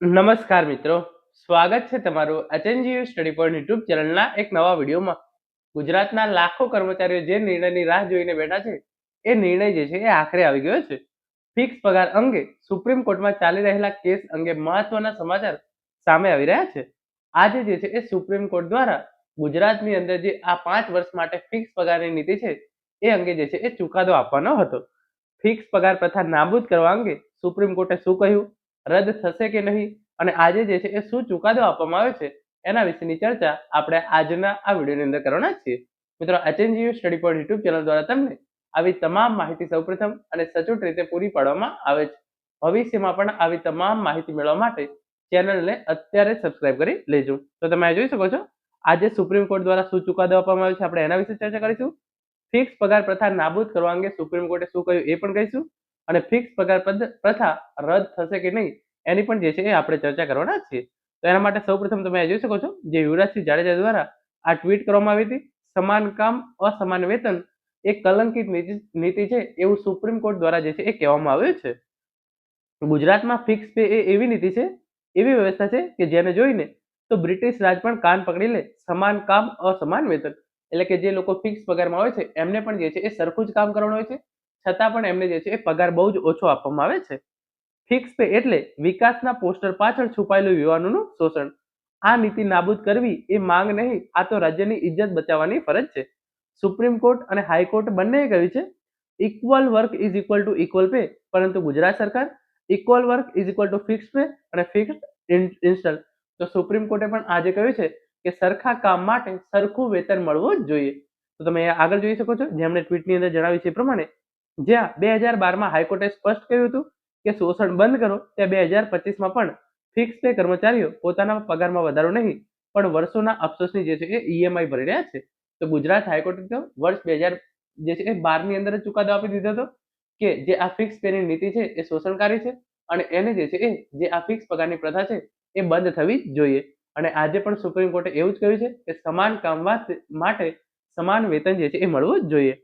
નમસ્કાર મિત્રો. સ્વાગત છે તમારું એચએનજીયુ સ્ટડી પોઈન્ટ યુટ્યુબ ચેનલના એક નવા વિડીયોમાં. ગુજરાતના લાખો કર્મચારીઓ જે નિર્ણયની રાહ જોઈને બેઠા છે, એ નિર્ણય જે છે એ આખરે આવી ગયો છે. ફિક્સ પગાર અંગે સુપ્રીમ કોર્ટમાં ચાલી રહેલા કેસ અંગે મહત્વના સમાચાર સામે આવી રહ્યા છે. આજે જે છે એ સુપ્રીમ કોર્ટ દ્વારા ગુજરાતની અંદર જે આ પાંચ વર્ષ માટે ફિક્સ પગારની નીતિ છે, એ અંગે જે છે એ ચુકાદો આપવાનો હતો. ફિક્સ પગાર પ્રથા નાબૂદ કરવા અંગે સુપ્રીમ કોર્ટે શું કહ્યું? રદ થશે કે નહીં? અને આજે જે છે એ શું ચુકાદો આપવામાં આવે છે? એના વિશેની ચર્ચા આપણે આજના આ વિડીયોની અંદર કરવાના છીએ. મિત્રો, H N G U study point YouTube channel દ્વારા તમને આવી તમામ માહિતી સૌપ્રથમ અને સચોટ રીતે પૂરી પાડવામાં આવે છે. ભવિષ્યમાં પણ આવી તમામ માહિતી મેળવવા માટે ચેનલને અત્યારે સબસ્ક્રાઇબ કરી લેજો. તો તમે જોઈ શકો છો. આજે સુપ્રીમ કોર્ટ દ્વારા શું ચુકાદો આપવામાં આવ્યો છે? આપણે એના વિશે ચર્ચા કરીશું. ફિક્સ પગાર પ્રથા નાબૂદ કરવા અંગે સુપ્રીમ કોર્ટે શું કહ્યું એ પણ કહીશું. અને ફિક્સ પગાર પ્રથા રદ થશે કે નહીં, એની પણ જે છે એ આપણે ચર્ચા કરવાના છીએ. તો એના માટે સૌપ્રથમ તમે જોઈ શકો છો, જે યુવરાજસિંહ જાડેજા દ્વારા આ ટ્વીટ કરવામાં આવી હતી, સમાન કામ, અસમાન વેતન એ કલંકિત નીતિ છે એવું સુપ્રીમ કોર્ટ દ્વારા જે છે એ કહેવામાં આવ્યું છે. ગુજરાતમાં ફિક્સ પે એ એવી નીતિ છે, એવી વ્યવસ્થા છે કે જેને જોઈને તો બ્રિટિશ રાજ પણ કાન પકડી લે, સમાન કામ, અસમાન વેતન. એટલે કે જે લોકો ફિક્સ પગારમાં હોય છે, એમને પણ જે છે એ સરખું જ કામ કરવાનું હોય છે. છતાં પણ એમને જે છે એ પગાર બહુ જ ઓછો આપવામાં આવે છે. ફિક્સ પે એટલે વિકાસના પોસ્ટર પાછળ છુપાયેલું યુવાનોનું શોષણ. આ નીતિ નાબૂદ કરવી એ માંગ નહીં, આ તો રાજ્યની ઇજ્જત બચાવવાની ફરજ છે. સુપ્રીમ કોર્ટ અને હાઈકોર્ટ બંનેએ કહ્યું છે equal work is equal to equal pay પરંતુ ગુજરાત સરકાર equal work is equal to fix pay અને ફિક્સ ઇન્સ્ટલ તો સુપ્રીમ કોર્ટે પણ આજે કહ્યું છે કે સરખા કામ માટે સરખું વેતન મળવું જ જોઈએ. તો તમે આગળ જોઈ શકો છો જેમણે ટ્વીટની અંદર જણાવ્યું છે એ પ્રમાણે જ્યાં બે હજાર બારમાં હાઈકોર્ટે સ્પષ્ટ કહ્યું હતું કે શોષણ બંધ કરો, ત્યાં બે હજાર પચીસમાં પણ ફિક્સ પે કર્મચારીઓ પોતાના પગારમાં વધારો નહીં, પણ વર્ષોના અફસોસની જે છે એ ઈએમઆઈ ભરી રહ્યા છે. તો ગુજરાત હાઈકોર્ટે તો વર્ષ બે હજાર જે છે એ બારની અંદર જ ચુકાદો આપી દીધો હતો કે જે આ ફિક્સ પેની નીતિ છે એ શોષણકારી છે અને એને જે છે એ જે આ ફિક્સ પગારની પ્રથા છે એ બંધ થવી જોઈએ. અને આજે પણ સુપ્રીમ કોર્ટે એવું જ કહ્યું છે કે સમાન કામ માટે સમાન વેતન જે છે એ મળવું જ જોઈએ.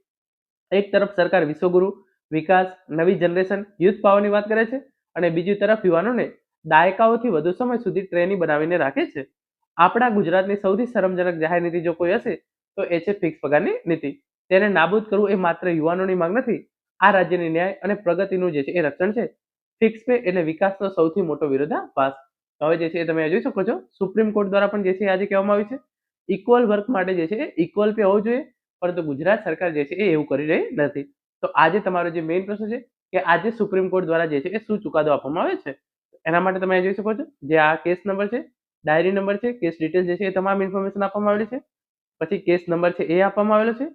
એક તરફ સરકાર વિશ્વગુરુ, વિકાસ, નવી જનરેશન યુથ પાવરની વાત કરે છે અને બીજી તરફ યુવાનોને દાયકાઓથી વધુ સમય સુધી ટ્રેની બનાવીને રાખે છે. આપણા ગુજરાતની સૌથી શરમજનક જાહેર નીતિ જો કોઈ હશે, તો એ છે ફિક્સ પગારની નીતિ. તેને નાબૂદ કરવું એ માત્ર યુવાનોની માંગ નથી, આ રાજ્યની ન્યાય અને પ્રગતિનું જે છે એ રક્ષણ છે. ફિક્સ પે એટલે વિકાસનો સૌથી મોટો વિરોધાભાસ. હવે જે છે એ તમે જોઈ શકો છો, સુપ્રીમ કોર્ટ દ્વારા પણ જે છે આજે કહેવામાં આવ્યું છે, ઇક્વલ વર્ક માટે જે છે ઇક્વલ પે હોવું જોઈએ. પરંતુ ગુજરાત સરકાર જે છે એ એવું કરી રહી નથી તો આજે તમારો જે મેઇન પ્રશ્ન છે કે આજે સુપ્રીમ કોર્ટ દ્વારા જે છે એ શું ચુકાદો આપવામાં આવે છે એના માટે તમે જોઈ શકો છો જે આ કેસ નંબર છે ડાયરી નંબર છે કેસ ડિટેલ્સ જે છે એ તમામ ઇન્ફોર્મેશન આપવામાં આવેલી છે પછી કેસ નંબર છે એ આપવામાં આવેલો છે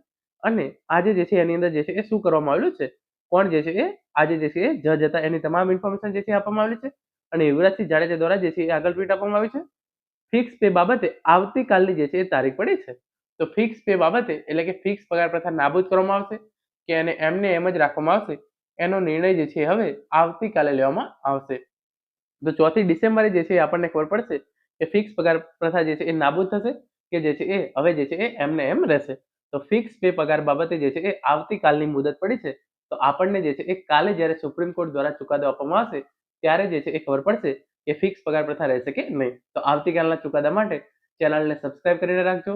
અને આજે જે છે એની અંદર જે છે એ શું કરવામાં આવેલું છે કોણ જે છે એ આજે જે છે એ જજ હતા એની તમામ ઇન્ફોર્મેશન જે છે આપવામાં આવેલી છે અને યુવરાજસિંહ જાડેજા દ્વારા જે છે એ આગળ ટ્વીટ આપવામાં આવી છે ફિક્સ પે બાબતે આવતીકાલની જે છે એ તારીખ પડી છે તો ફિક્સ પે બાબતે એટલે કે ફિક્સ પગાર પ્રથા નાબૂદ કરવામાં આવશે કે એને એમને એમ જ રાખવામાં આવશે, એનો નિર્ણય જે છે હવે આવતીકાલે લેવામાં આવશે. તો ચોથી ડિસેમ્બરે જે છે આપણને ખબર પડશે કે ફિક્સ પગાર પ્રથા જે છે એ નાબૂદ થશે કે જે છે એ હવે જે છે એ એમને એમ રહેશે. તો ફિક્સ પે પગાર બાબતે જે છે એ આવતીકાલની મુદત પડી છે. તો આપણને જે છે એ કાલે જ્યારે સુપ્રીમ કોર્ટ દ્વારા ચુકાદો આપવામાં આવશે, ત્યારે જે છે એ ખબર પડશે કે ફિક્સ પગાર પ્રથા રહેશે કે નહીં. તો આવતીકાલના ચુકાદા માટે ચેનલને સબસ્ક્રાઇબ કરીને રાખજો.